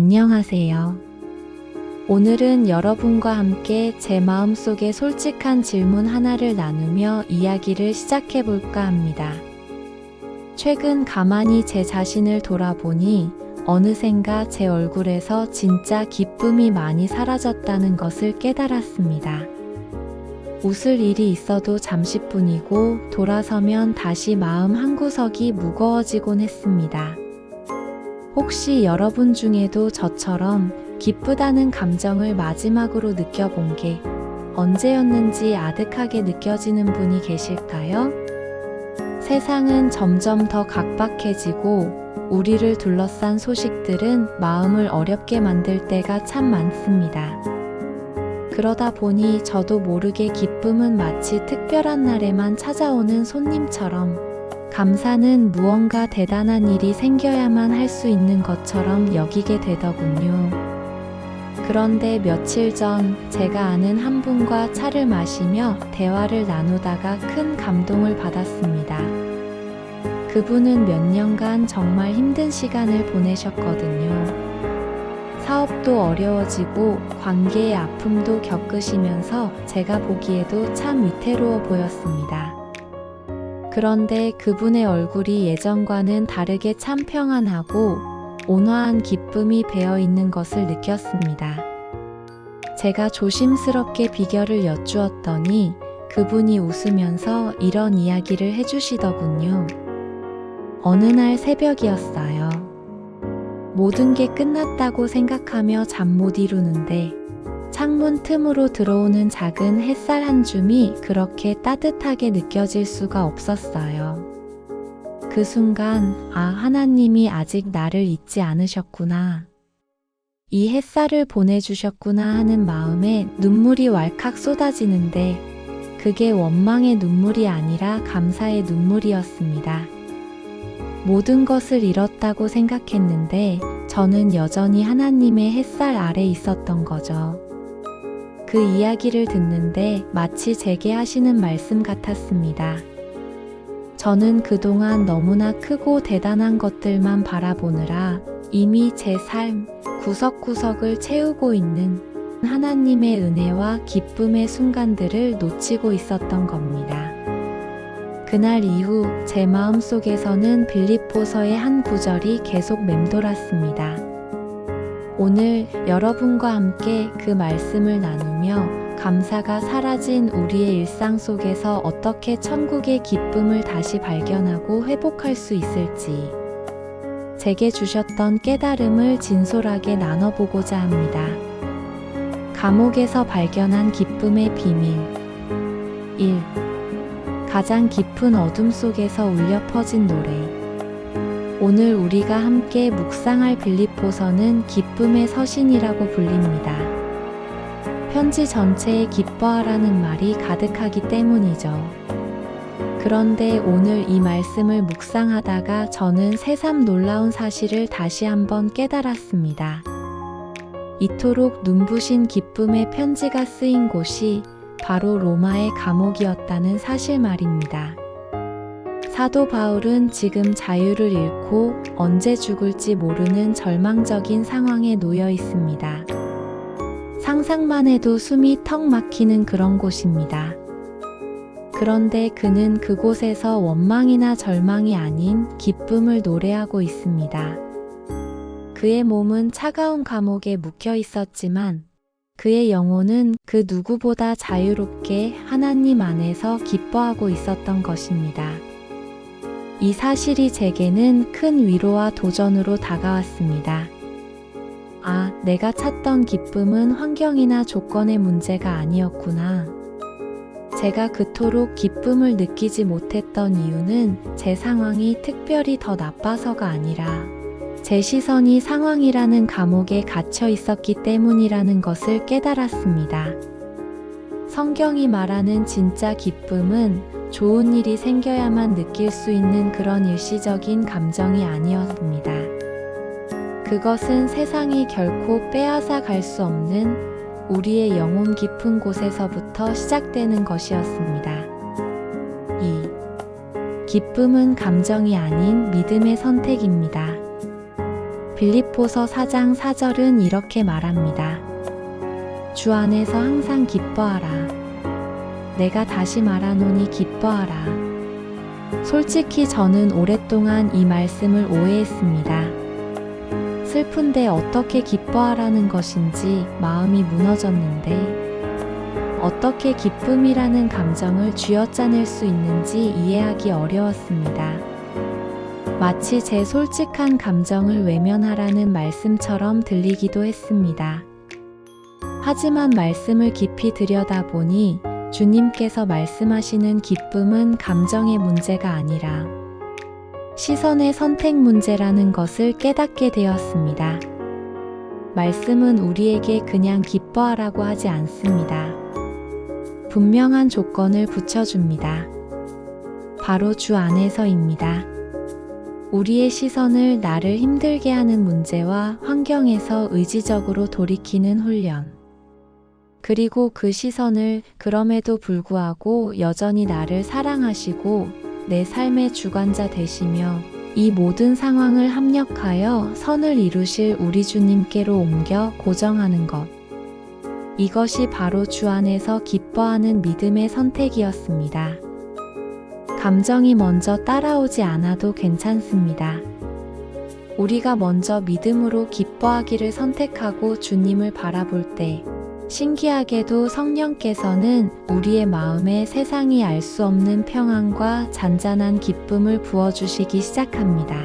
안녕하세요. 오늘은 여러분과 함께 제 마음속에 솔직한 질문 하나를 나누며 이야기를 시작해 볼까 합니다. 최근 가만히 제 자신을 돌아보니 어느샌가 제 얼굴에서 진짜 기쁨이 많이 사라졌다는 것을 깨달았습니다. 웃을 일이 있어도 잠시뿐이고 돌아서면 다시 마음 한구석이 무거워지곤 했습니다. 혹시 여러분 중에도 저처럼 기쁘다는 감정을 마지막으로 느껴본 게 언제였는지 아득하게 느껴지는 분이 계실까요? 세상은 점점 더 각박해지고 우리를 둘러싼 소식들은 마음을 어렵게 만들 때가 참 많습니다. 그러다 보니 저도 모르게 기쁨은 마치 특별한 날에만 찾아오는 손님처럼 감사는 무언가 대단한 일이 생겨야만 할 수 있는 것처럼 여기게 되더군요. 그런데 며칠 전 제가 아는 한 분과 차를 마시며 대화를 나누다가 큰 감동을 받았습니다. 그분은 몇 년간 정말 힘든 시간을 보내셨거든요. 사업도 어려워지고 관계의 아픔도 겪으시면서 제가 보기에도 참 위태로워 보였습니다. 그런데 그분의 얼굴이 예전과는 다르게 참 평안하고 온화한 기쁨이 배어 있는 것을 느꼈습니다. 제가 조심스럽게 비결을 여쭈었더니 그분이 웃으면서 이런 이야기를 해주시더군요. 어느 날 새벽이었어요. 모든 게 끝났다고 생각하며 잠 못 이루는데 창문 틈으로 들어오는 작은 햇살 한 줌이 그렇게 따뜻하게 느껴질 수가 없었어요. 그 순간, 아, 하나님이 아직 나를 잊지 않으셨구나. 이 햇살을 보내주셨구나 하는 마음에 눈물이 왈칵 쏟아지는데, 그게 원망의 눈물이 아니라 감사의 눈물이었습니다. 모든 것을 잃었다고 생각했는데, 저는 여전히 하나님의 햇살 아래 있었던 거죠. 그 이야기를 듣는데 마치 제게 하시는 말씀 같았습니다. 저는 그동안 너무나 크고 대단한 것들만 바라보느라 이미 제 삶 구석구석을 채우고 있는 하나님의 은혜와 기쁨의 순간들을 놓치고 있었던 겁니다. 그날 이후 제 마음 속에서는 빌립보서의 한 구절이 계속 맴돌았습니다. 오늘 여러분과 함께 그 말씀을 나누 며 감사가 사라진 우리의 일상 속에서 어떻게 천국의 기쁨을 다시 발견하고 회복할 수 있을지 제게 주셨던 깨달음을 진솔하게 나눠보고자 합니다. 감옥에서 발견한 기쁨의 비밀 1. 가장 깊은 어둠 속에서 울려 퍼진 노래 오늘 우리가 함께 묵상할 빌립보서는 기쁨의 서신이라고 불립니다. 편지 전체에 기뻐하라는 말이 가득하기 때문이죠. 그런데 오늘 이 말씀을 묵상하다가 저는 새삼 놀라운 사실을 다시 한번 깨달았습니다. 이토록 눈부신 기쁨의 편지가 쓰인 곳이 바로 로마의 감옥이었다는 사실 말입니다. 사도 바울은 지금 자유를 잃고 언제 죽을지 모르는 절망적인 상황에 놓여 있습니다. 상상만 해도 숨이 턱 막히는 그런 곳입니다. 그런데 그는 그곳에서 원망이나 절망이 아닌 기쁨을 노래하고 있습니다. 그의 몸은 차가운 감옥에 묵혀 있었지만 그의 영혼은 그 누구보다 자유롭게 하나님 안에서 기뻐하고 있었던 것입니다. 이 사실이 제게는 큰 위로와 도전으로 다가왔습니다. 아, 내가 찾던 기쁨은 환경이나 조건의 문제가 아니었구나. 제가 그토록 기쁨을 느끼지 못했던 이유는 제 상황이 특별히 더 나빠서가 아니라 제 시선이 상황이라는 감옥에 갇혀 있었기 때문이라는 것을 깨달았습니다. 성경이 말하는 진짜 기쁨은 좋은 일이 생겨야만 느낄 수 있는 그런 일시적인 감정이 아니었습니다. 그것은 세상이 결코 빼앗아 갈 수 없는 우리의 영혼 깊은 곳에서부터 시작되는 것이었습니다. 2. 기쁨은 감정이 아닌 믿음의 선택입니다. 빌립보서 4장 4절은 이렇게 말합니다. 주 안에서 항상 기뻐하라. 내가 다시 말하노니 기뻐하라. 솔직히 저는 오랫동안 이 말씀을 오해했습니다. 슬픈데 어떻게 기뻐하라는 것인지 마음이 무너졌는데 어떻게 기쁨이라는 감정을 쥐어짜낼 수 있는지 이해하기 어려웠습니다. 마치 제 솔직한 감정을 외면하라는 말씀처럼 들리기도 했습니다. 하지만 말씀을 깊이 들여다보니 주님께서 말씀하시는 기쁨은 감정의 문제가 아니라 시선의 선택 문제라는 것을 깨닫게 되었습니다. 말씀은 우리에게 그냥 기뻐하라고 하지 않습니다. 분명한 조건을 붙여줍니다. 바로 주 안에서입니다. 우리의 시선을 나를 힘들게 하는 문제와 환경에서 의지적으로 돌이키는 훈련. 그리고 그 시선을 그럼에도 불구하고 여전히 나를 사랑하시고 내 삶의 주관자 되시며 이 모든 상황을 합력하여 선을 이루실 우리 주님께로 옮겨 고정하는 것. 이것이 바로 주 안에서 기뻐하는 믿음의 선택이었습니다. 감정이 먼저 따라오지 않아도 괜찮습니다. 우리가 먼저 믿음으로 기뻐하기를 선택하고 주님을 바라볼 때, 신기하게도 성령께서는 우리의 마음에 세상이 알 수 없는 평안과 잔잔한 기쁨을 부어주시기 시작합니다.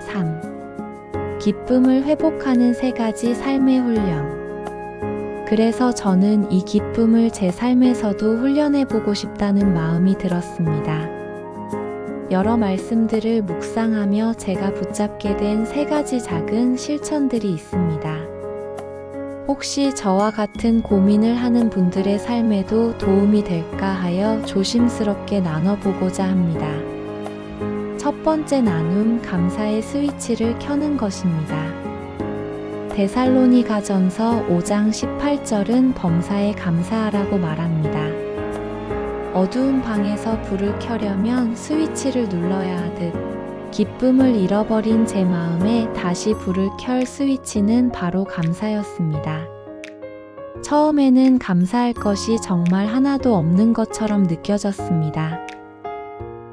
3. 기쁨을 회복하는 세 가지 삶의 훈련. 그래서 저는 이 기쁨을 제 삶에서도 훈련해보고 싶다는 마음이 들었습니다. 여러 말씀들을 묵상하며 제가 붙잡게 된 세 가지 작은 실천들이 있습니다. 혹시 저와 같은 고민을 하는 분들의 삶에도 도움이 될까 하여 조심스럽게 나눠보고자 합니다. 첫 번째 나눔 감사의 스위치를 켜는 것입니다. 데살로니가 전서 5장 18절은 범사에 감사하라고 말합니다. 어두운 방에서 불을 켜려면 스위치를 눌러야 하듯 기쁨을 잃어버린 제 마음에 다시 불을 켤 스위치는 바로 감사였습니다. 처음에는 감사할 것이 정말 하나도 없는 것처럼 느껴졌습니다.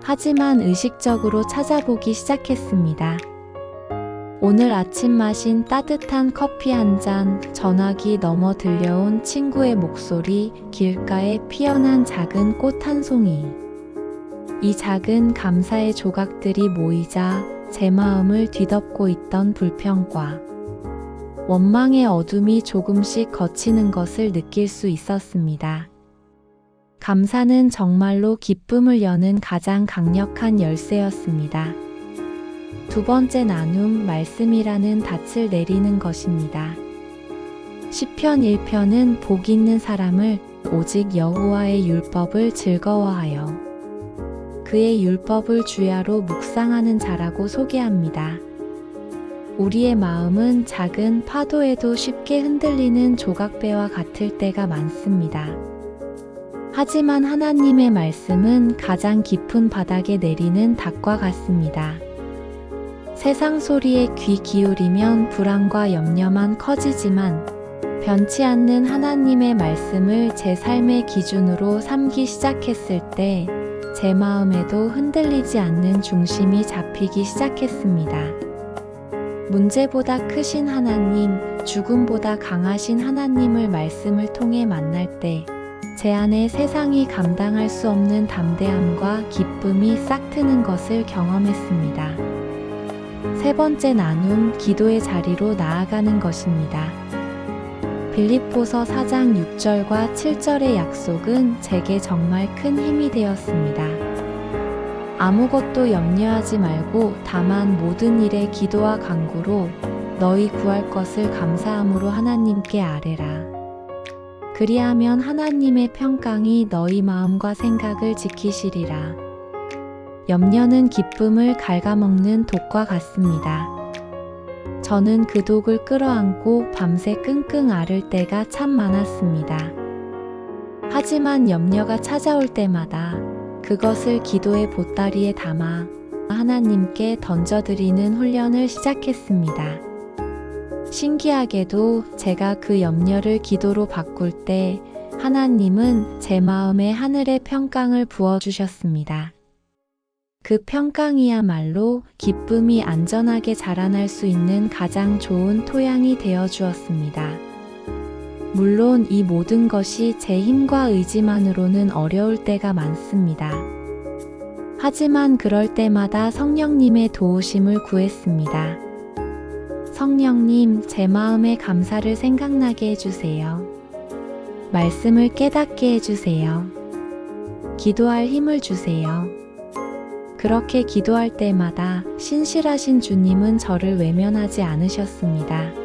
하지만 의식적으로 찾아보기 시작했습니다. 오늘 아침 마신 따뜻한 커피 한 잔, 전화기 넘어 들려온 친구의 목소리, 길가에 피어난 작은 꽃 한 송이. 이 작은 감사의 조각들이 모이자 제 마음을 뒤덮고 있던 불평과 원망의 어둠이 조금씩 걷히는 것을 느낄 수 있었습니다. 감사는 정말로 기쁨을 여는 가장 강력한 열쇠였습니다. 두 번째 나눔 말씀이라는 닻을 내리는 것입니다. 시편 1편은 복 있는 사람을 오직 여호와의 율법을 즐거워하여 그의 율법을 주야로 묵상하는 자라고 소개합니다. 우리의 마음은 작은 파도에도 쉽게 흔들리는 조각배와 같을 때가 많습니다. 하지만 하나님의 말씀은 가장 깊은 바닥에 내리는 닭과 같습니다. 세상 소리에 귀 기울이면 불안과 염려만 커지지만 변치 않는 하나님의 말씀을 제 삶의 기준으로 삼기 시작했을 때 제 마음에도 흔들리지 않는 중심이 잡히기 시작했습니다. 문제보다 크신 하나님, 죽음보다 강하신 하나님을 말씀을 통해 만날 때 제 안에 세상이 감당할 수 없는 담대함과 기쁨이 싹 트는 것을 경험했습니다. 세 번째 나눔 기도의 자리로 나아가는 것입니다. 빌립보서 4장 6절과 7절의 약속은 제게 정말 큰 힘이 되었습니다. 아무것도 염려하지 말고 다만 모든 일에 기도와 간구로 너희 구할 것을 감사함으로 하나님께 아뢰라. 그리하면 하나님의 평강이 너희 마음과 생각을 지키시리라. 염려는 기쁨을 갉아먹는 독과 같습니다. 저는 그 독을 끌어안고 밤새 끙끙 앓을 때가 참 많았습니다. 하지만 염려가 찾아올 때마다 그것을 기도의 보따리에 담아 하나님께 던져드리는 훈련을 시작했습니다. 신기하게도 제가 그 염려를 기도로 바꿀 때 하나님은 제 마음에 하늘의 평강을 부어주셨습니다. 그 평강이야말로 기쁨이 안전하게 자라날 수 있는 가장 좋은 토양이 되어 주었습니다. 물론 이 모든 것이 제 힘과 의지만으로는 어려울 때가 많습니다. 하지만 그럴 때마다 성령님의 도우심을 구했습니다. 성령님, 제 마음의 감사를 생각나게 해주세요. 말씀을 깨닫게 해주세요. 기도할 힘을 주세요. 그렇게 기도할 때마다 신실하신 주님은 저를 외면하지 않으셨습니다.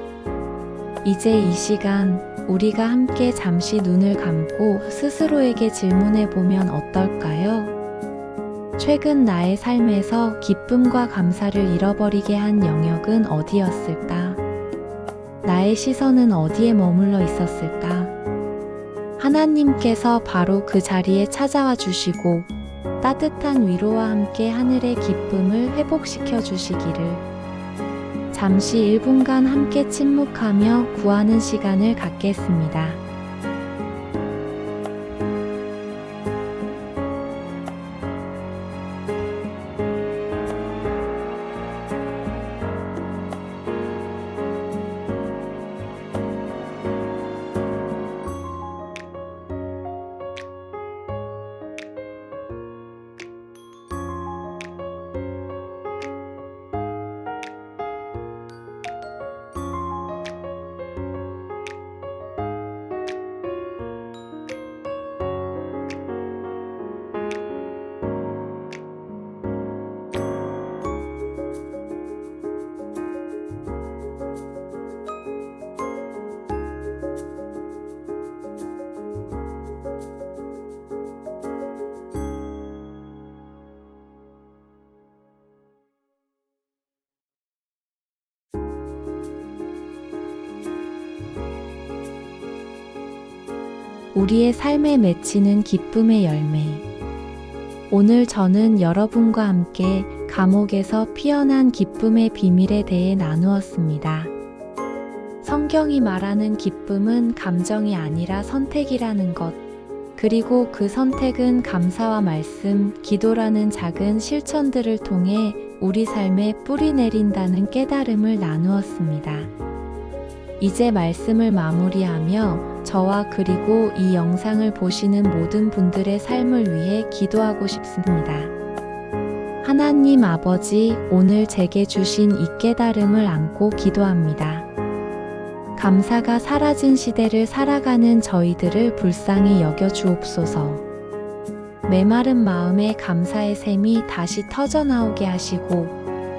이제 이 시간 우리가 함께 잠시 눈을 감고 스스로에게 질문해 보면 어떨까요? 최근 나의 삶에서 기쁨과 감사를 잃어버리게 한 영역은 어디였을까? 나의 시선은 어디에 머물러 있었을까? 하나님께서 바로 그 자리에 찾아와 주시고 따뜻한 위로와 함께 하늘의 기쁨을 회복시켜 주시기를. 잠시 1분간 함께 침묵하며 구하는 시간을 갖겠습니다. 우리의 삶에 맺히는 기쁨의 열매. 오늘 저는 여러분과 함께 감옥에서 피어난 기쁨의 비밀에 대해 나누었습니다. 성경이 말하는 기쁨은 감정이 아니라 선택이라는 것. 그리고 그 선택은 감사와 말씀, 기도라는 작은 실천들을 통해 우리 삶에 뿌리 내린다는 깨달음을 나누었습니다. 이제 말씀을 마무리하며 저와 그리고 이 영상을 보시는 모든 분들의 삶을 위해 기도하고 싶습니다. 하나님 아버지, 오늘 제게 주신 이 깨달음을 안고 기도합니다. 감사가 사라진 시대를 살아가는 저희들을 불쌍히 여겨 주옵소서. 메마른 마음에 감사의 샘이 다시 터져 나오게 하시고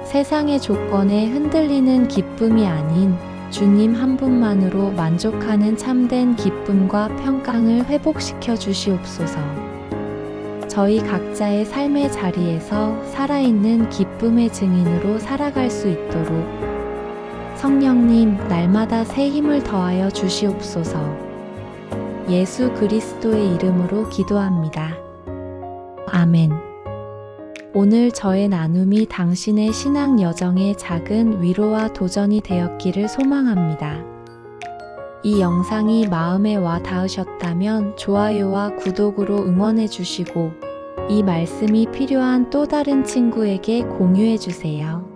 세상의 조건에 흔들리는 기쁨이 아닌 주님 한 분만으로 만족하는 참된 기쁨과 평강을 회복시켜 주시옵소서. 저희 각자의 삶의 자리에서 살아있는 기쁨의 증인으로 살아갈 수 있도록 성령님 날마다 새 힘을 더하여 주시옵소서. 예수 그리스도의 이름으로 기도합니다. 아멘. 오늘 저의 나눔이 당신의 신앙 여정에 작은 위로와 도전이 되었기를 소망합니다. 이 영상이 마음에 와 닿으셨다면 좋아요와 구독으로 응원해 주시고 이 말씀이 필요한 또 다른 친구에게 공유해 주세요.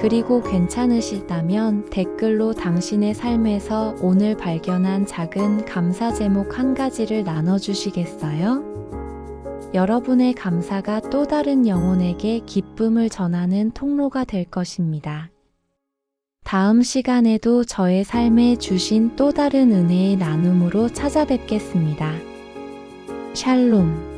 그리고 괜찮으시다면 댓글로 당신의 삶에서 오늘 발견한 작은 감사 제목 한 가지를 나눠 주시겠어요? 여러분의 감사가 또 다른 영혼에게 기쁨을 전하는 통로가 될 것입니다. 다음 시간에도 저의 삶에 주신 또 다른 은혜의 나눔으로 찾아뵙겠습니다. 샬롬.